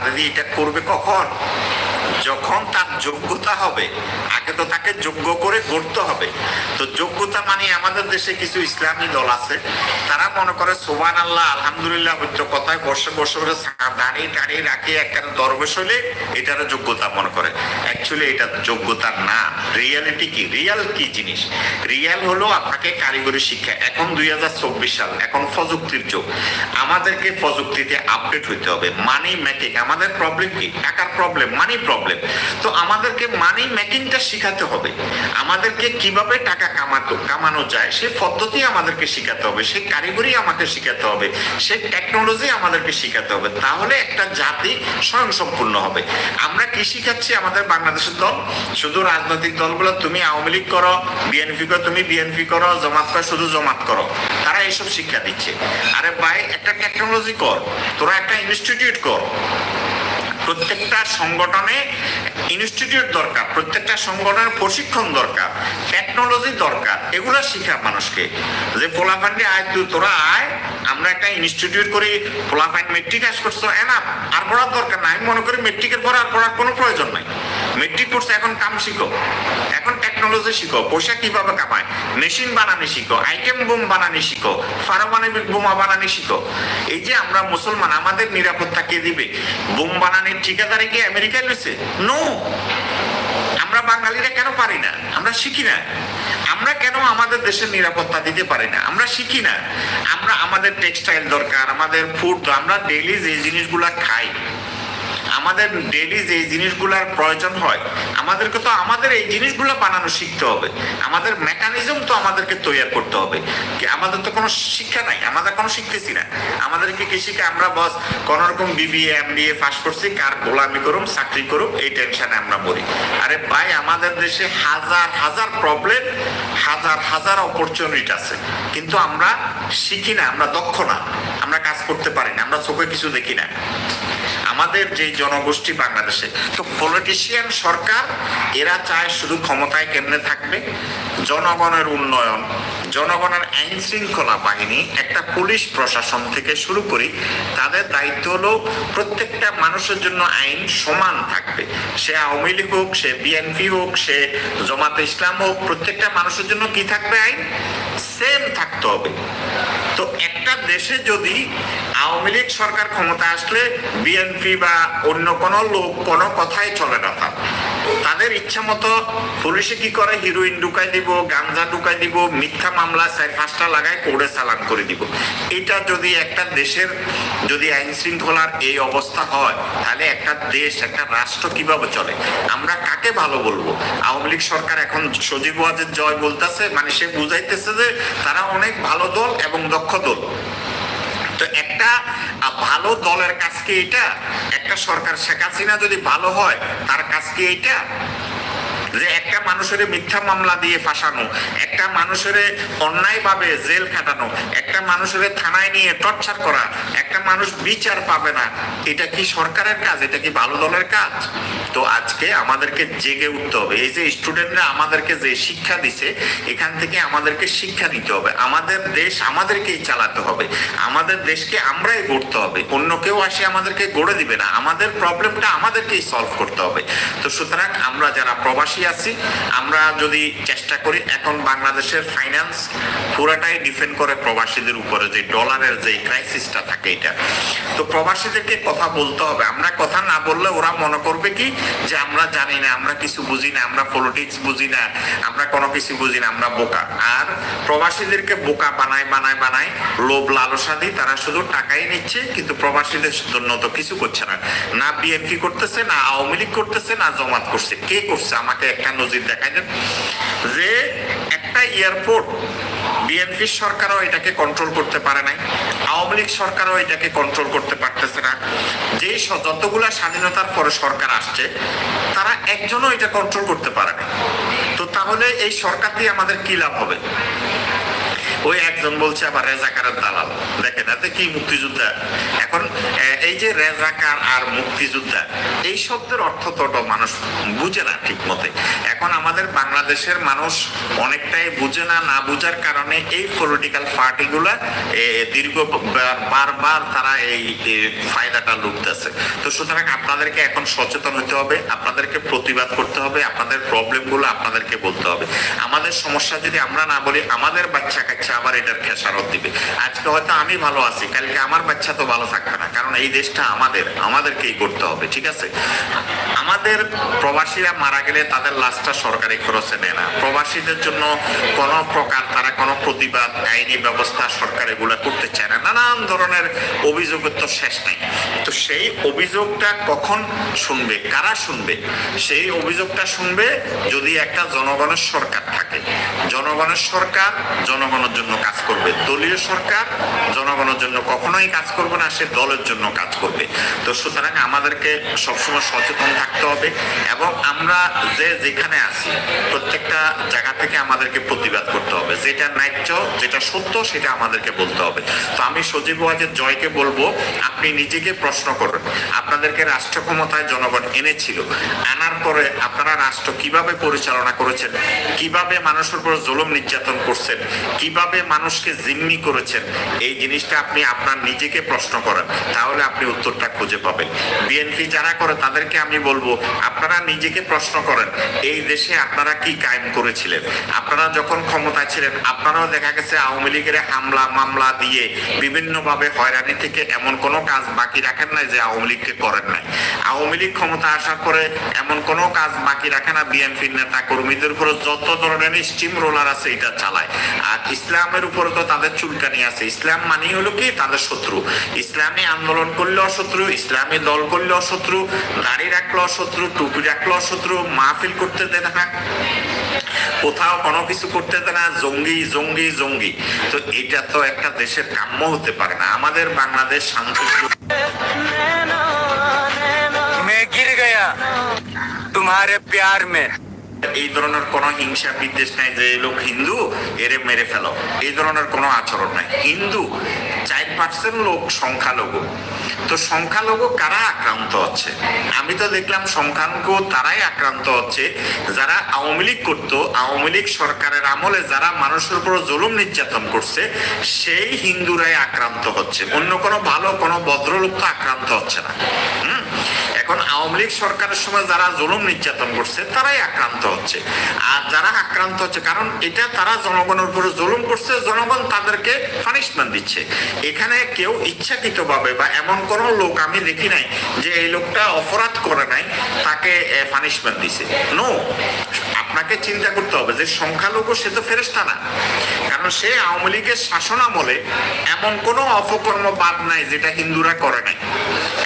রাজনীতি এটা করবে কখন যখন তার যোগ্যতা হবে, আগে তো তাকে যোগ্য করে গড়তে হবে। তো যোগ্যতা মানে আমাদের দেশে কিছু ইসলামী দল আছে, তারা মনে করে সোবান আল্লাহ আলহামদুলিল্লাহ হইতো কথায় বসে বসে দাঁড়িয়ে দাঁড়িয়ে রাখি, একটা দরবেশ হলে এটার যোগ্যতা মনে করে। অ্যাকচুয়ালি এটা যোগ্যতা না। রিয়ালিটি কি? রিয়াল কি জিনিস? রিয়াল হলো আপনাকে কারিগরি শিক্ষা। এখন দুই হাজার চব্বিশ সাল, এখন প্রযুক্তির যুগ। আমাদেরকে প্রযুক্তিতে আপডেট হইতে হবে। মানি মেকিং আমাদের প্রবলেম কি? টাকার প্রবলেম মানি প্রবলেম তো আমাদেরকে মানি মেকিংটা শিখাতে হবে। আমাদেরকে কীভাবে টাকা কামাতো, কামানো যায়, সে পদ্ধতি আমাদেরকে শিখাতে হবে, সে কারিগরি আমাকে শিখাতে হবে, সে টেকনোলজি আমাদেরকে শিখাতে হবে, তাহলে একটা জাতি স্বয়ংসম্পূর্ণ হবে। আমরা কি শিখাচ্ছি আমাদের বাংলাদেশের দল? শুধু রাজনৈতিক দলগুলো, তুমি আওয়ামী লীগ করো বিএনপি করো, তুমি বিএনপি করো, জমাত করো, শুধু জমাত করো। তারা এইসব শিক্ষা দিচ্ছে। আরে ভাই, একটা টেকনোলজি কর, তোরা একটা ইনস্টিটিউট কর। প্রত্যেকটা সংগঠনে ইনস্টিটিউট দরকার, প্রত্যেকটা সংগঠনের প্রশিক্ষণ দরকার টেকনোলজি দরকার, এগুলো শিখা মানুষকে। যে পোলাফান্ডে আয় তুই, তোরা আয়, আমরা একটা ইনস্টিটিউট করি পোলাফাইন মেট্রিক পাস করছ এনা আর পড়ার দরকার নাই আমি মনে করি মেট্রিকের পর আর পড়ার কোনো প্রয়োজন নাই। মেট্রিক করছে এখন কাম শিখো। এখন টেকনোলজি শিখো, পয়সা কীভাবে কামায়? মেশিন বানানি শিখো আইটেম বোম বানানি শিখো, পারমাণবিক বোমা বানানি শিখো। এই যে আমরা মুসলমান, আমাদের নিরাপত্তা কে দিবে? বোম বানানির ঠিকাদারি কি আমেরিকায় লইছে? নো আমরা বাঙালিরা কেন পারি না? আমরা শিখি না। আমরা কেন আমাদের দেশের নিরাপত্তা দিতে পারি না? আমরা শিখি না। আমরা, আমাদের টেক্সটাইল দরকার, আমাদের ফুড আমরা ডেইলি যে জিনিসগুলা খাই আমাদের ডেইলি যে জিনিসগুলোর প্রয়োজন হয়, আমাদেরকে তো আমাদের এই জিনিসগুলো বানানো শিখতে হবে। আমাদের মেকানিজম তো আমাদেরকে তৈরি করতে হবে। আমাদের তো কোনো শিক্ষা নাই আমাদের কোনো শিখতেছি না। আমাদেরকে কি শিখে আমরা বস, কোন রকম BBA M B A pass করছি, কার গোলামি করুম, চাকরি করুম, এই টেনশনে আমরা মরি আরে ভাই, আমাদের দেশে হাজার হাজার প্রবলেম হাজার হাজার অপরচুনিটি আছে। কিন্তু আমরা শিখি না, আমরা দক্ষ না। আমরা কাজ করতে পারি না, আমরা চোখে কিছু দেখি না। আমাদের যে জনগোষ্ঠী বাংলাদেশে, তো পলিটিশিয়ান সরকার, এরা চায় শুধু ক্ষমতায় কেন্দ্রে থাকবে? জনগণের উন্নয়ন জনগণের আইন শৃঙ্খলা বাহিনী একটা পুলিশ প্রশাসন থেকে শুরু করি, তাদের দায়িত্ব হলো প্রত্যেকটা মানুষের জন্য আইন সমান থাকবে। সে আওয়ামী লীগ হোক, সে বিএনপি হোক, সে জমাতে ইসলাম হোক, প্রত্যেকটা মানুষের জন্য কি থাকবে আইন? সেম থাকতে হবে। তো একটা দেশে যদি আওয়ামী লীগ সরকার ক্ষমতা আসলে বিএনপি বা অন্য কোনো লোক কোনো কথাই চলে না তার। তাদের ইচ্ছা মতো পুলিশে কি করে? হিরোইন ঢুকাই দিব গাঞ্জা ঢুকাই দিব, মিথ্যা মামলা চার, পাঁচটা লাগায় কোর্টে চালান করে দিব। এটা যদি একটা দেশের যদি আইন শৃঙ্খলার এই অবস্থা হয়, তাহলে একটা দেশ, একটা রাষ্ট্র কীভাবে চলে? আমরা কাকে ভালো বলব? আওয়ামী লীগ সরকার এখন সজীব ওয়াজের জয় বলতেছে মানে সে বুঝাইতেছে যে তারা অনেক ভালো দল এবং দক্ষ দল। তো একটা ভালো দলের কাজ কি এটা? একটা সরকার শেখ হাসিনা যদি ভালো হয়, তার কাজ কি এটা যে একটা মানুষের মিথ্যা মামলা দিয়ে ফাঁসানো, একটা মানুষের অন্যায়ভাবে জেল খাটানো, একটা মানুষের থানায় নিয়ে টর্চার করা, একটা মানুষ বিচার পাবে না, এটা কি সরকারের কাজ? এটা কি ভালো দলের কাজ? তো আজকে আমাদেরকে জেগে উঠতে হবে। এই যে স্টুডেন্টরা আমাদেরকে যে শিক্ষা দিছে, এখান থেকে আমাদেরকে শিক্ষা নিতে হবে। আমাদের দেশ আমাদেরকেই চালাতে হবে। আমাদের দেশকে আমরাই গড়তে হবে। অন্য কেউ আসে আমাদেরকে গড়ে দিবে না। আমাদের প্রবলেমটা আমাদেরকেই সলভ করতে হবে। তো সুতরাং আমরা যারা প্রবাসী আছি। আমরা যদি চেষ্টা করি, এখন বাংলাদেশের ফাইন্যান্স পুরাটাই ডিপেন্ড করে প্রবাসীদের উপরে, যে ডলারের যে ক্রাইসিসটা থাকে এটা। তো প্রবাসীদেরকে কথা বলতে হবে। আমরা কথা না বললে ওরা মনে করবে কি? যে আমরা জানি না, আমরা কিছু বুঝি না, আমরা পলিটিক্স বুঝি না, আমরা কোনো কিছু বুঝি না, আমরা বোকা। আর প্রবাসীদেরকে বোকা বানায় বানায় বানায় লোভ, লালসা দিয়ে তারা শুধু টাকাই নিচ্ছে, কিন্তু প্রবাসীদের জন্য তো কিছু করছে না। না বিএনপি করতেছে, না আওয়ামী লীগ করতেছে, না জমাত করছে। কে করছে? আমাকে একটা নজির দেখাই দেন যে একটা এয়ারপোর্ট বিএনপি সরকারও এটাকে কন্ট্রোল করতে পারে নাই, আওয়ামী লীগ সরকারও এটাকে কন্ট্রোল করতে পারতেছে না। যে যতগুলা স্বাধীনতার পরে সরকার আসছে, তারা একজনও এটা কন্ট্রোল করতে পারে না তো তাহলে এই সরকার দিয়ে আমাদের কি লাভ হবে? ওই একজন বলছে আবার রেজাকারের দালাল। দেখেন, এতে কি মুক্তিযোদ্ধা? এখন এই যে রেজাকার আর মুক্তিযোদ্ধা, এই শব্দের অর্থ তো মানুষ বুঝে না ঠিক মতে এখন আমাদের বাংলাদেশের মানুষ অনেকটাই বুঝে না না বুঝার কারণে এই পলিটিক্যাল পার্টিগুলা দীর্ঘ বারবার তারা এই ফায়দাটা লুটতেছে। তো সুতরাং আপনাদেরকে এখন সচেতন হতে হবে, আপনাদেরকে প্রতিবাদ করতে হবে, আপনাদের প্রবলেমগুলো আপনাদেরকে বলতে হবে। আমাদের সমস্যা যদি আমরা না বলি, আমাদের বাচ্চা কাচ্চা আবার এটার খেসারত দিবে। আজকে হয়তো আমি ভালো আছি, কালকে আমার বাচ্চা তো ভালো থাকবে না। কারণ এই দেশটা আমাদের, আমাদেরকেই করতে হবে, ঠিক আছে? আমাদের প্রবাসীরা মারা গেলে তাদের লাশটা সরকারি খরচে নেয় না। প্রবাসীদের জন্য কোনো প্রকার তারা কোনো প্রতিবাদ, আইনি ব্যবস্থা সরকার এগুলো করতে চায় না। নানান ধরনের অভিযোগের তো শেষ নেই। তো সেই অভিযোগটা কখন শুনবে? কারা শুনবে? সেই অভিযোগটা শুনবে যদি একটা জনগণের সরকার থাকে। জনগণের সরকার জনগণের জন্য কাজ করবে। দলীয় সরকার জনগণের জন্য কখনোই কাজ করবে না, সে দলের জন্য কাজ করবে। তো সুতরাং আমাদেরকে সবসময় সচেতন থাকতে হবে এবং আমরা যে যেখানে আছি প্রত্যেকটা জায়গা থেকে আমাদেরকে প্রতিবাদ করতে হবে। যেটা ন্যায্য, যেটা সত্য, সেটা আমাদেরকে বলতে হবে। তো আমি সজীব ওয়াজের জয়কে বলব, আপনি নিজেকে প্রশ্ন করুন আপনাদেরকে রাষ্ট্র ক্ষমতায় জনগণ এনেছিল। আনার পরে আপনারা রাষ্ট্র কীভাবে পরিচালনা করেছেন? কীভাবে মানুষের উপর জুলুম নির্যাতন করছেন? কীভাবে মানুষকে জিম্মি করেছেন? এই জিনিসটা আপনি আপনার নিজেকে প্রশ্ন করেন। তাহলে আপনি উত্তরটা খুঁজে পাবেন। বিএনপি যারা করে তাদেরকে আমি বলব, আপনারা নিজেকে প্রশ্ন করেন, এই দেশে আপনারা কি কায়েম করেছিলেন। আপনারা যখন ক্ষমতায় ছিলেন, আপনারাও দেখা গেছে আওয়ামী লীগের হামলা, মামলা দিয়ে বিভিন্নভাবে হয়রানি থেকে এমন কোনো কাজ বাকি রাখেন নাই যে আওয়ামী লীগকে করেন নাই। আওয়ামী লীগ ক্ষমতা আসার পরে এমন কোনো কাজ বাকি রাখে না বিএনপির নেতা কর্মীদের উপরে। যত ধরনের স্টিম রোলার আছে, এটা চালায়। আর ইসলামের উপরে তো তাদের চুলকানি আছে। ইসলাম মানি হলো কি? তাদের শত্রু। ইসলামী আন্দোলন করলেও শত্রু ইসলামী দল করলেও শত্রু দাড়ি রাখলেও শত্রু টুপি রাখলেও শত্রু মাহফিল করতে না কোথাও কোনো কিছু করতে না জঙ্গি জঙ্গি জঙ্গি। তো এটা তো একটা দেশের কাম্য হতে পারে না। আমাদের বাংলাদেশ শান্তি গির গয়া তোমারে প্যার মে। এই ধরনের কোন হিংসা বিদ্বেষ নাই যে লোক হিন্দু এরে মেরে ফেলো। এই ধরনের কোনো আচরণ নাই। হিন্দু চার পার্সেন্ট লোক সংখ্যালঘু। তো সংখ্যালঘু কারা আক্রান্ত হচ্ছে? আমি তো দেখলাম সংখ্যালঘু তারাই আক্রান্ত হচ্ছে। যারা আওয়ামী লীগ করত, আওয়ামী লীগ সরকারের আমলে যারা মানুষের উপর জুলুম নির্যাতন করছে, সেই হিন্দুরাই আক্রান্ত হচ্ছে। অন্য কোনো ভালো, কোনো ভদ্রলোক তো আক্রান্ত হচ্ছে না। হুম? এখন আওয়ামী লীগ সরকারের সময় যারা জুলুম নির্যাতন করছে, তারাই আক্রান্ত হচ্ছে। আর যারা আক্রান্ত হচ্ছে, কারণ এটা তারা জনগণের উপরে জুলুম করছে, জনগণ তাদেরকে পানিশমেন্ট দিচ্ছে। এখানে কেউ ইচ্ছাকৃতভাবে বা এমন কোনো লোক আমি দেখি নাই যে এই লোকটা অপরাধ করে নাই, তাকে পানিশমেন্ট দিছে। নো আপনাকে চিন্তা করতে হবে যে সংখ্যালঘু সে তো ফেরেস্তা না। কারণ সে আওয়ামী লীগের শাসন আমলে এমন কোনো অপকর্ম বাদ নাই যেটা হিন্দুরা করে নাই।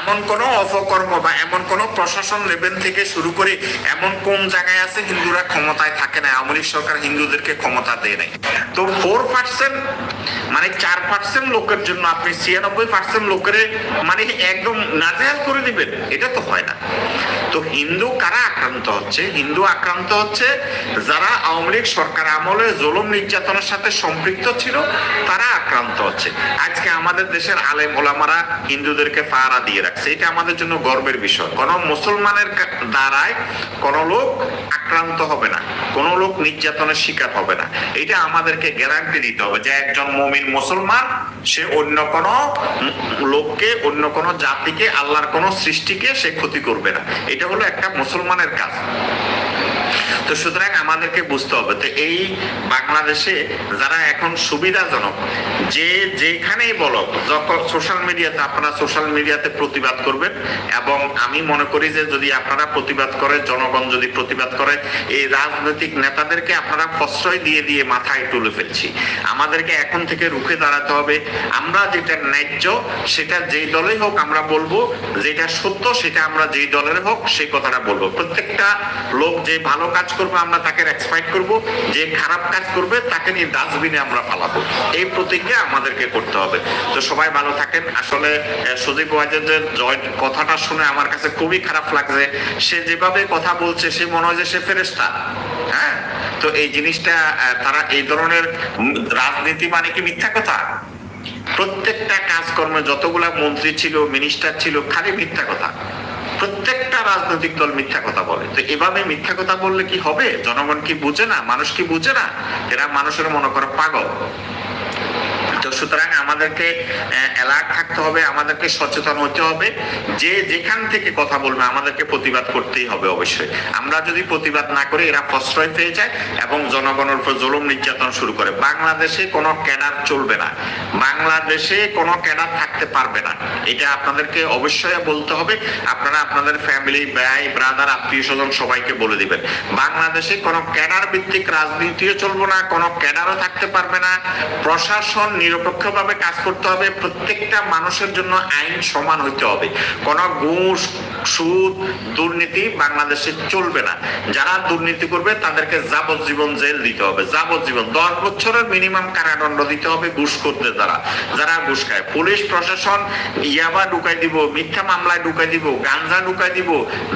এমন কোনো অপকর্ম বা এমন কোনো প্রশাসন লেভেল থেকে শুরু করে এমন কোন জায়গায় আছে হিন্দুরা ক্ষমতায় থাকে না আওয়ামী লীগ সরকার হিন্দুদেরকে ক্ষমতা দেয় নাই। তো ফোর পার্সেন্ট মানে চার পার্সেন্ট লোকের জন্য আপনি ছিয়ানব্বই পার্সেন্ট লোকের মানে একদম নাজেহাল করে দিবেন, এটা তো হয় না। তো হিন্দু কারা আক্রান্ত হচ্ছে? হিন্দু আক্রান্ত হচ্ছে যারা আওয়ামী লীগ সরকার আমলে জুলুম নির্যাতনের সাথে সম্পৃক্ত ছিল, তারা আক্রান্ত হচ্ছে। আজকে আমাদের দেশের আলেম ওলামারা হিন্দুদেরকে পাহারা দিয়ে রাখছে। এটা আমাদের জন্য গর্বের বিষয়। কোন মুসলমানের দ্বারায় কোন লোক আক্রান্ত হবে না। কোন লোক নির্যাতনের শিকার হবে না। এটা আমাদেরকে গ্যারান্টি দিতে হবে যে একজন মমিন মুসলমান, সে অন্য কোনো লোককে, অন্য কোনো জাতিকে, আল্লাহর কোনো সৃষ্টিকে সে ক্ষতি করবে না। এটা হলো একটা মুসলমানের কাজ। তো সুতরাং আমাদেরকে বুঝতে হবে। তো এই বাংলাদেশে যারা এখন সুবিধাজনক, যে যেখানেই বলো যখন সোশ্যাল মিডিয়াতে আপনারা সোশ্যাল মিডিয়াতে প্রতিবাদ করবেন এবং আমি মনে করি যে যদি আপনারা প্রতিবাদ করে, জনগণ যদি প্রতিবাদ করে, এই রাজনৈতিক নেতাদেরকে আপনারা প্রশ্রয় দিয়ে দিয়ে মাথায় তুলে ফেলছি। আমাদেরকে এখন থেকে রুখে দাঁড়াতে হবে। আমরা যেটা ন্যায্য, সেটা যেই দলেই হোক আমরা বলব, যেটা সত্য, সেটা আমরা যেই দলের হোক, সেই কথাটা বলব। প্রত্যেকটা লোক যে ভালো কাজ করবে, আমরা তাকে রেসপেক্ট করব। যে খারাপ কাজ করবে, তাকে নিয়ে ডাস্টবিনে আমরা ফালাবো। এই প্রতিজ্ঞা আমাদেরকে করতে হবে। তো সবাই ভালো থাকেন। আসলে সজীব ওয়াজেদের জয় কথাটা শুনে আমার কাছে খুবই খারাপ লাগছে। সে যেভাবে কথা বলছে, সে মনে হয় যে সে ফেরেস্তা হ্যাঁ? তো এই জিনিসটা তারা এই ধরনের রাজনীতি মানে কি মিথ্যা কথা? প্রত্যেকটা কাজকর্মে যতগুলা মন্ত্রী ছিল মিনিস্টার ছিল, খালি মিথ্যা কথা। প্রত্যেকটা রাজনৈতিক দল মিথ্যা কথা বলে। তো এভাবে মিথ্যা কথা বললে কি হবে? জনগণ কি বুঝে না? মানুষ কি বুঝে না? এরা মানুষের মনে করে পাগল। তো সুতরাং আমাদেরকে অ্যালার্ট থাকতে হবে, আমাদেরকে সচেতন হতে হবে। যে যেখান থেকে কথা বলবে, আমাদেরকে প্রতিবাদ করতেই হবে অবশ্যই। আমরা যদি প্রতিবাদ না করি, এরা প্রশ্রয় পেয়ে যায় এবং জনগণের উপর জুলুম নির্যাতন শুরু করে। বাংলাদেশে কোনো ক্যাডার চলবে না। বাংলাদেশে কোনো ক্যাডার থাকতে পারবে না। এটা আপনাদেরকে অবশ্যই বলতে হবে। আপনারা আপনাদের ফ্যামিলি ব্যয় ব্রাদার আত্মীয় স্বজন সবাইকে বলে দিবেন। বাংলাদেশে কোনো ক্যাডার ভিত্তিক রাজনীতিও চলবে না, কোনো ক্যাডারও থাকতে পারবে না। প্রশাসন নিরপেক্ষভাবে কাজ করতে হবে, প্রত্যেকটা মানুষের জন্য আইন সমান হইতে হবে। কোনো ঘুষ, সুদ, দুর্নীতি বাংলাদেশে চলবে না। যারা দুর্নীতি করবে, তাদেরকে যাবজ্জীবন জেল দিতে হবে। যাবজ্জীবন, দশ বছরের মিনিমাম কারাদণ্ড দিতে হবে ঘুষ করতে যারা। যারা ঘুষ খায়, পুলিশ, প্রশাসন, ইয়াবা ঢুকাই দিব, মিথ্যা মামলায় ঢুকাই দিব, গাঞ্জা ঢুকাই দিব,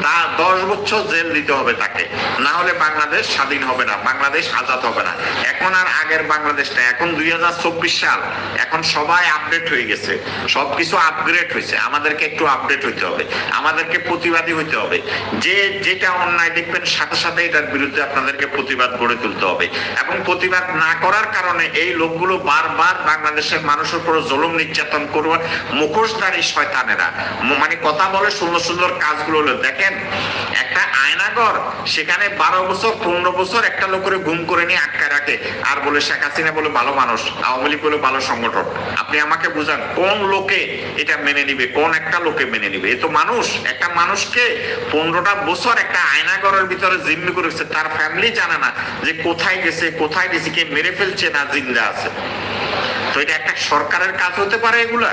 তা দশ বছর জেল দিতে হবে তাকে। না হলে বাংলাদেশ স্বাধীন হবে না, বাংলাদেশ আজাদ হবে না। এখন আর আগের বাংলাদেশটা, এখন দুই হাজার চব্বিশ সাল। এখন সবাই আপডেট হয়ে গেছে। সবকিছু আপগ্রেড হয়েছে। আমাদেরকে একটু আপডেট হইতে হবে। আমাদেরকে প্রতিবাদী হইতে হবে। যে, যেটা অন্যায় দেখবেন, সাথে সাথে এটার বিরুদ্ধে আপনাদেরকে প্রতিবাদ গড়ে তুলতে হবে। এবং প্রতিবাদ না করার কারণে এই লোকগুলো বারবার বাংলাদেশের মানুষের উপর জুলুম, নির্যাতন করবে, মুখোশধারী শয়তানেরা। মানে কথা বলে সুন্দর সুন্দর কাজগুলো হলো। দেখেন সেখানে বারো বছর, পনেরো বছর একটা লোকের গুম করে নিয়ে আটকায় রাখে। আর বলে শেখ হাসিনা বলে ভালো মানুষ, আওয়ামী লীগ বলে ভালো সংগঠন। আপনি আমাকে বুঝান, কোন লোকে এটা মেনে নিবে, কোন একটা লোকে মেনে নিবে? এ তো মানুষ, একটা মানুষকে পনেরোটা বছর একটা আয়নাগরের ভিতরে জিম্মি করেছে তার ফ্যামিলি জানে না যে কোথায় গেছে কোথায় গেছে কে মেরে ফেলছে না জিন্দা আছে। এটা একটা সরকারের কাজ হতে পারে এগুলা।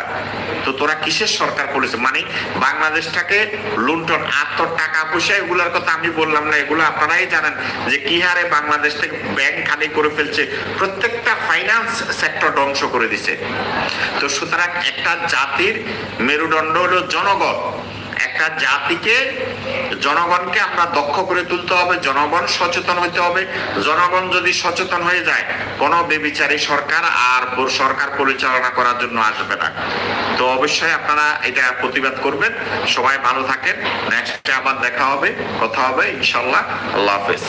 তো তোরা কিসের সরকার করেছে মানে বাংলাদেশটাকে লুণ্ঠন আর তোর টাকা পয়সা এগুলার কথা আমি বললাম না, এগুলো আপনারাই জানেন যে কি হারে বাংলাদেশ থেকে ব্যাংক খালি করে ফেলছে। প্রত্যেকটা ফাইন্যান্স সেক্টর ধ্বংস করে দিছে। তো সুতরাং একটা জাতির মেরুদণ্ড হলো জনগণ। একটা জাতিকে, জনগণকে আমরা দক্ষ করে তুলতে হবে, জনগণ সচেতন হতে হবে। জনগণ যদি সচেতন হয়ে যায়, কোনো বেবিচারী সরকার আর সরকার পরিচালনা করার জন্য আসবে না। তো অবশ্যই আপনারা এটা প্রতিবাদ করবেন। সবাই ভালো থাকেন। নেক্সটে আবার দেখা হবে, কথা হবে। ইনশাল্লাহ আল্লাহ হাফেজ।